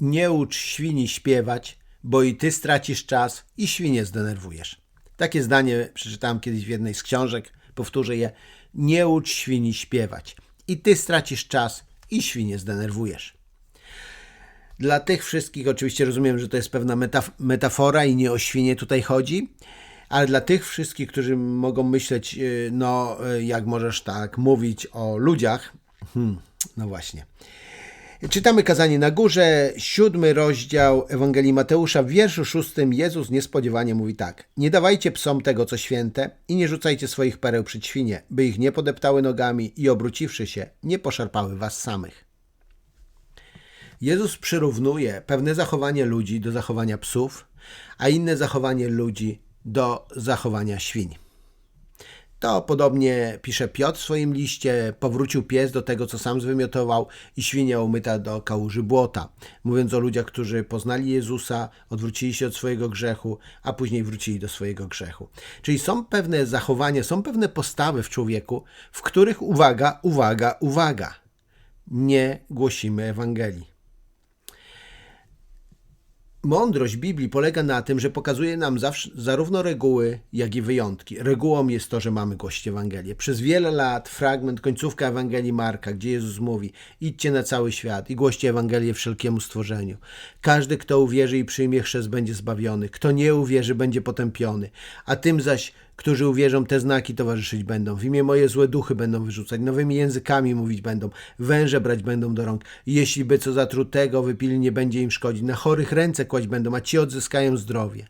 Nie ucz świni śpiewać, bo i ty stracisz czas i świnie zdenerwujesz. Takie zdanie przeczytałem kiedyś w jednej z książek, powtórzę je. Nie ucz świni śpiewać, i ty stracisz czas i świnie zdenerwujesz. Dla tych wszystkich, oczywiście rozumiem, że to jest pewna metaf- metafora i nie o świnie tutaj chodzi, ale dla tych wszystkich, którzy mogą myśleć, yy, no, yy, jak możesz tak mówić o ludziach, hmm, no właśnie. Czytamy kazanie na górze, siódmy rozdział Ewangelii Mateusza. W wierszu szóstym Jezus niespodziewanie mówi tak. Nie dawajcie psom tego, co święte i nie rzucajcie swoich pereł przed świnie, by ich nie podeptały nogami i obróciwszy się, nie poszarpały was samych. Jezus przyrównuje pewne zachowanie ludzi do zachowania psów, a inne zachowanie ludzi do zachowania świń. To podobnie pisze Piotr w swoim liście. Powrócił pies do tego, co sam zwymiotował i świnia umyta do kałuży błota. Mówiąc o ludziach, którzy poznali Jezusa, odwrócili się od swojego grzechu, a później wrócili do swojego grzechu. Czyli są pewne zachowania, są pewne postawy w człowieku, w których, uwaga, uwaga, uwaga, nie głosimy Ewangelii. Mądrość Biblii polega na tym, że pokazuje nam zawsze, zarówno reguły, jak i wyjątki. Regułą jest to, że mamy głosić Ewangelię. Przez wiele lat fragment, końcówka Ewangelii Marka, gdzie Jezus mówi: idźcie na cały świat i głoście Ewangelię wszelkiemu stworzeniu. Każdy, kto uwierzy i przyjmie chrzest, będzie zbawiony. Kto nie uwierzy, będzie potępiony. A tym zaś, którzy uwierzą, te znaki towarzyszyć będą. W imię moje złe duchy będą wyrzucać, nowymi językami mówić będą, węże brać będą do rąk. Jeśli by co zatrutego wypili, nie będzie im szkodzić. Na chorych ręce kłaść będą, a ci odzyskają zdrowie.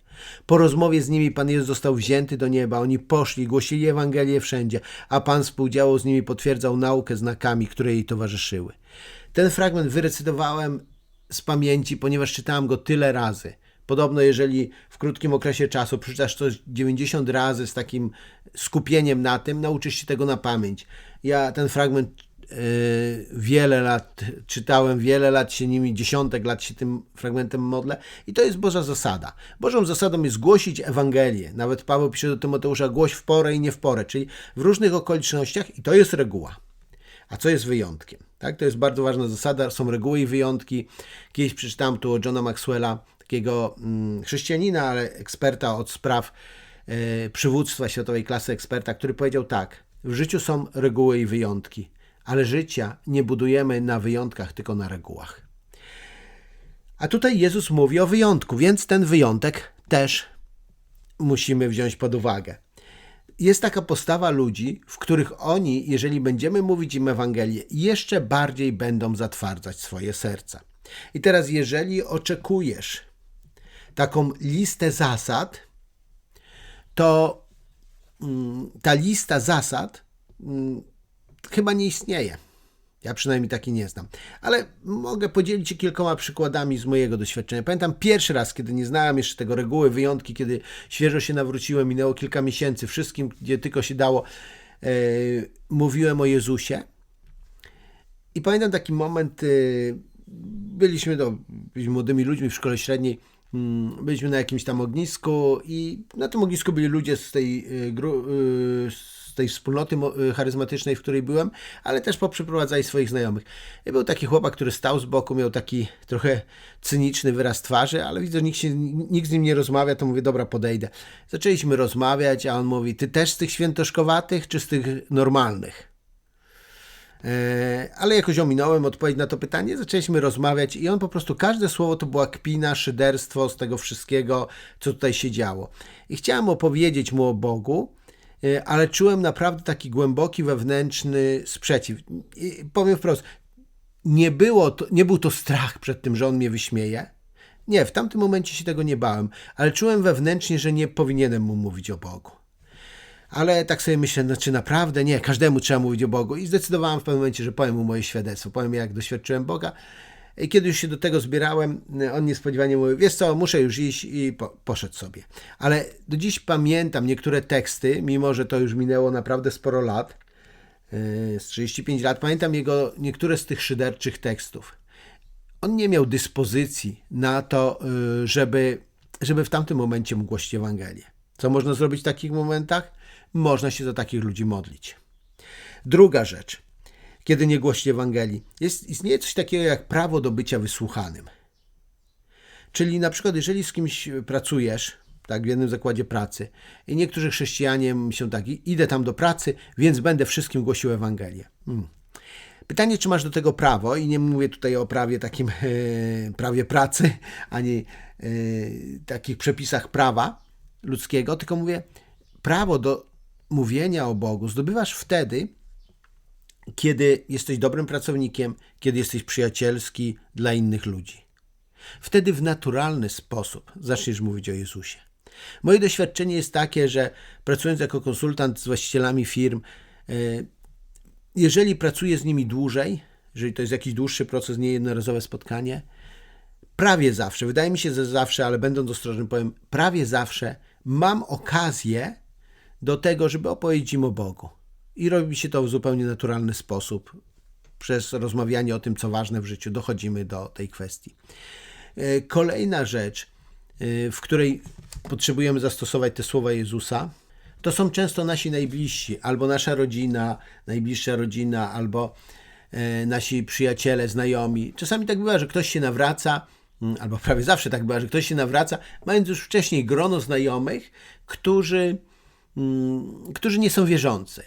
Po rozmowie z nimi Pan Jezus został wzięty do nieba. Oni poszli, głosili Ewangelię wszędzie, a Pan współdziałał z nimi, potwierdzał naukę znakami, które jej towarzyszyły. Ten fragment wyrecytowałem z pamięci, ponieważ czytałem go tyle razy. Podobno, jeżeli w krótkim okresie czasu przeczytasz coś 90 razy z takim skupieniem na tym, nauczysz się tego na pamięć. Ja ten fragment yy, wiele lat czytałem, wiele lat się nimi, dziesiątek lat się tym fragmentem modlę i to jest Boża zasada. Bożą zasadą jest głosić Ewangelię. Nawet Paweł pisze do Tymoteusza, głoś w porę i nie w porę, czyli w różnych okolicznościach i to jest reguła. A co jest wyjątkiem? Tak, to jest bardzo ważna zasada, są reguły i wyjątki. Kiedyś przeczytałem tu o Johna Maxwella, takiego mm, chrześcijanina, ale eksperta od spraw e, przywództwa światowej klasy eksperta, który powiedział tak: W życiu są reguły i wyjątki, ale życia nie budujemy na wyjątkach, tylko na regułach. A tutaj Jezus mówi o wyjątku, więc ten wyjątek też musimy wziąć pod uwagę. Jest taka postawa ludzi, w których oni, jeżeli będziemy mówić im Ewangelię, jeszcze bardziej będą zatwardzać swoje serca. I teraz, jeżeli oczekujesz taką listę zasad, to mm, ta lista zasad mm, chyba nie istnieje. Ja przynajmniej taki nie znam. Ale mogę podzielić się kilkoma przykładami z mojego doświadczenia. Pamiętam pierwszy raz, kiedy nie znałem jeszcze tego reguły, wyjątki, kiedy świeżo się nawróciłem, minęło kilka miesięcy, wszystkim, gdzie tylko się dało, e, mówiłem o Jezusie. I pamiętam taki moment, e, byliśmy, do, byliśmy młodymi ludźmi w szkole średniej, byliśmy na jakimś tam ognisku i na tym ognisku byli ludzie z tej, gru, e, z tej wspólnoty mo- charyzmatycznej, w której byłem, ale też poprzeprowadzali swoich znajomych. I był taki chłopak, który stał z boku, miał taki trochę cyniczny wyraz twarzy, ale widzę, że nikt, się, nikt z nim nie rozmawia, to mówię, dobra, podejdę. Zaczęliśmy rozmawiać, a on mówi, ty też z tych świętoszkowatych, czy z tych normalnych? E, Ale jakoś ominąłem odpowiedź na to pytanie, zaczęliśmy rozmawiać i on po prostu, każde słowo to była kpina, szyderstwo z tego wszystkiego, co tutaj się działo. I chciałem opowiedzieć mu o Bogu, e, ale czułem naprawdę taki głęboki wewnętrzny sprzeciw. I powiem wprost, nie, było to, nie był to strach przed tym, że on mnie wyśmieje. Nie, w tamtym momencie się tego nie bałem, ale czułem wewnętrznie, że nie powinienem mu mówić o Bogu. Ale tak sobie myślę, no czy naprawdę nie, każdemu trzeba mówić o Bogu. I zdecydowałem w pewnym momencie, że powiem mu moje świadectwo, powiem jak doświadczyłem Boga. I kiedy już się do tego zbierałem, on niespodziewanie mówił, wiesz co, muszę już iść i po, poszedł sobie. Ale do dziś pamiętam niektóre teksty, mimo że to już minęło naprawdę sporo lat, yy, z 35 lat, pamiętam jego niektóre z tych szyderczych tekstów. On nie miał dyspozycji na to, yy, żeby, żeby w tamtym momencie mógł głosić Ewangelię. Co można zrobić w takich momentach? Można się za takich ludzi modlić. Druga rzecz, kiedy nie głosi Ewangelii, jest, istnieje coś takiego jak prawo do bycia wysłuchanym. Czyli na przykład, jeżeli z kimś pracujesz, tak, w jednym zakładzie pracy i niektórzy chrześcijanie myślą tak, idę tam do pracy, więc będę wszystkim głosił Ewangelię. Hmm. Pytanie, czy masz do tego prawo, i nie mówię tutaj o prawie takim e, prawie pracy, ani e, takich przepisach prawa ludzkiego, tylko mówię, prawo do mówienia o Bogu zdobywasz wtedy, kiedy jesteś dobrym pracownikiem, kiedy jesteś przyjacielski dla innych ludzi. Wtedy w naturalny sposób zaczniesz mówić o Jezusie. Moje doświadczenie jest takie, że pracując jako konsultant z właścicielami firm, e, jeżeli pracuję z nimi dłużej, jeżeli to jest jakiś dłuższy proces, nie jednorazowe spotkanie, prawie zawsze, wydaje mi się, że zawsze, ale będąc ostrożnym, powiem, prawie zawsze mam okazję do tego, żeby opowiedzieć im o Bogu. I robi się to w zupełnie naturalny sposób. Przez rozmawianie o tym, co ważne w życiu, dochodzimy do tej kwestii. E, kolejna rzecz, e, w której potrzebujemy zastosować te słowa Jezusa, to są często nasi najbliżsi, albo nasza rodzina, najbliższa rodzina, albo e, nasi przyjaciele, znajomi. Czasami tak bywa, że ktoś się nawraca, mm, albo prawie zawsze tak bywa, że ktoś się nawraca, mając już wcześniej grono znajomych, którzy, którzy nie są wierzący.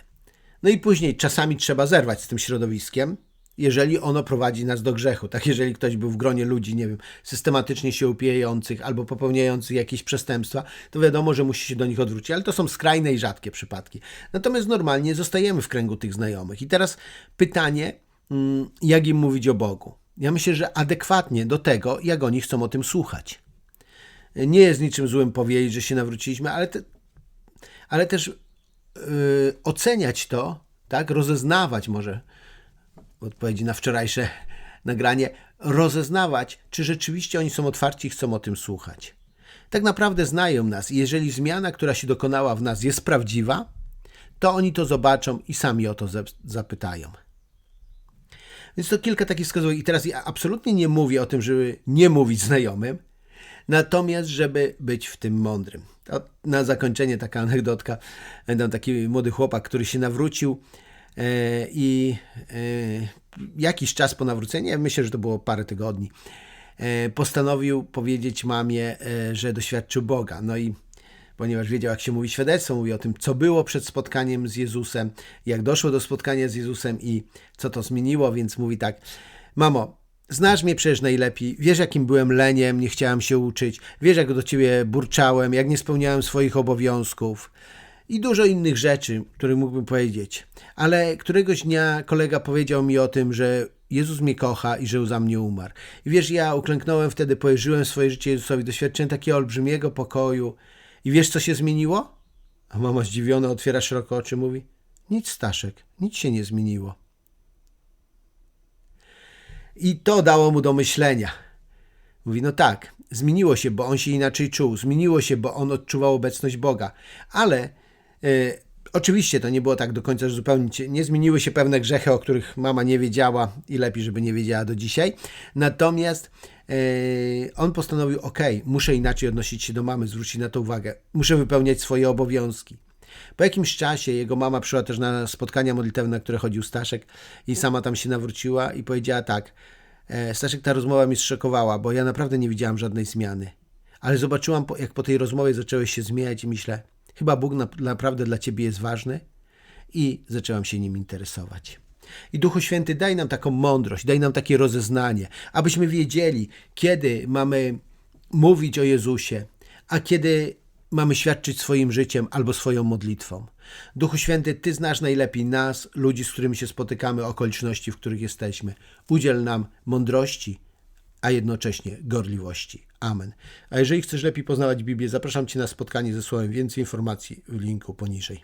No i później czasami trzeba zerwać z tym środowiskiem, jeżeli ono prowadzi nas do grzechu. Tak, jeżeli ktoś był w gronie ludzi, nie wiem, systematycznie się upijających albo popełniających jakieś przestępstwa, to wiadomo, że musi się do nich odwrócić, ale to są skrajne i rzadkie przypadki. Natomiast normalnie zostajemy w kręgu tych znajomych. I teraz pytanie, mm, jak im mówić o Bogu? Ja myślę, że adekwatnie do tego, jak oni chcą o tym słuchać. Nie jest niczym złym powiedzieć, że się nawróciliśmy, ale, te, ale też yy, oceniać to, tak, rozeznawać może odpowiedzi na wczorajsze nagranie, rozeznawać, czy rzeczywiście oni są otwarci i chcą o tym słuchać. Tak naprawdę znają nas i jeżeli zmiana, która się dokonała w nas jest prawdziwa, to oni to zobaczą i sami o to zapytają. Więc to kilka takich wskazówek. I teraz ja absolutnie nie mówię o tym, żeby nie mówić znajomym, natomiast żeby być w tym mądrym. To na zakończenie taka anegdotka. Będę taki młody chłopak, który się nawrócił E, i e, jakiś czas po nawróceniu, myślę, że to było parę tygodni, e, postanowił powiedzieć mamie, że doświadczył Boga. No i ponieważ wiedział, jak się mówi świadectwo, mówi o tym, co było przed spotkaniem z Jezusem, jak doszło do spotkania z Jezusem i co to zmieniło, więc mówi tak: Mamo, znasz mnie przecież najlepiej, wiesz, jakim byłem leniem, nie chciałem się uczyć, wiesz, jak do ciebie burczałem, jak nie spełniałem swoich obowiązków i dużo innych rzeczy, które mógłbym powiedzieć. Ale któregoś dnia kolega powiedział mi o tym, że Jezus mnie kocha i że za mnie umarł. I wiesz, ja uklęknąłem wtedy, pojeżyłem swoje życie Jezusowi, doświadczyłem takiego olbrzymiego pokoju. I wiesz, co się zmieniło? A mama zdziwiona otwiera szeroko oczy, mówi: Nic, Staszek, nic się nie zmieniło. I to dało mu do myślenia. Mówi: No tak, zmieniło się, bo on się inaczej czuł, zmieniło się, bo on odczuwał obecność Boga, ale E, oczywiście to nie było tak do końca, że zupełnie nie zmieniły się pewne grzechy, o których mama nie wiedziała i lepiej, żeby nie wiedziała do dzisiaj. Natomiast e, on postanowił, ok, muszę inaczej odnosić się do mamy, zwrócić na to uwagę, muszę wypełniać swoje obowiązki. Po jakimś czasie jego mama przyszła też na spotkania modlitewne, na które chodził Staszek i sama tam się nawróciła i powiedziała tak, e, Staszek, ta rozmowa mi zszokowała, bo ja naprawdę nie widziałam żadnej zmiany. Ale zobaczyłam, jak po tej rozmowie zaczęłeś się zmieniać i myślę, Chyba Bóg naprawdę dla ciebie jest ważny i zaczęłam się nim interesować. I Duchu Święty, daj nam taką mądrość, daj nam takie rozeznanie, abyśmy wiedzieli, kiedy mamy mówić o Jezusie, a kiedy mamy świadczyć swoim życiem albo swoją modlitwą. Duchu Święty, Ty znasz najlepiej nas, ludzi, z którymi się spotykamy, okoliczności, w których jesteśmy. Udziel nam mądrości, a jednocześnie gorliwości. Amen. A jeżeli chcesz lepiej poznawać Biblię, zapraszam Cię na spotkanie ze Słowem. Więcej informacji w linku poniżej.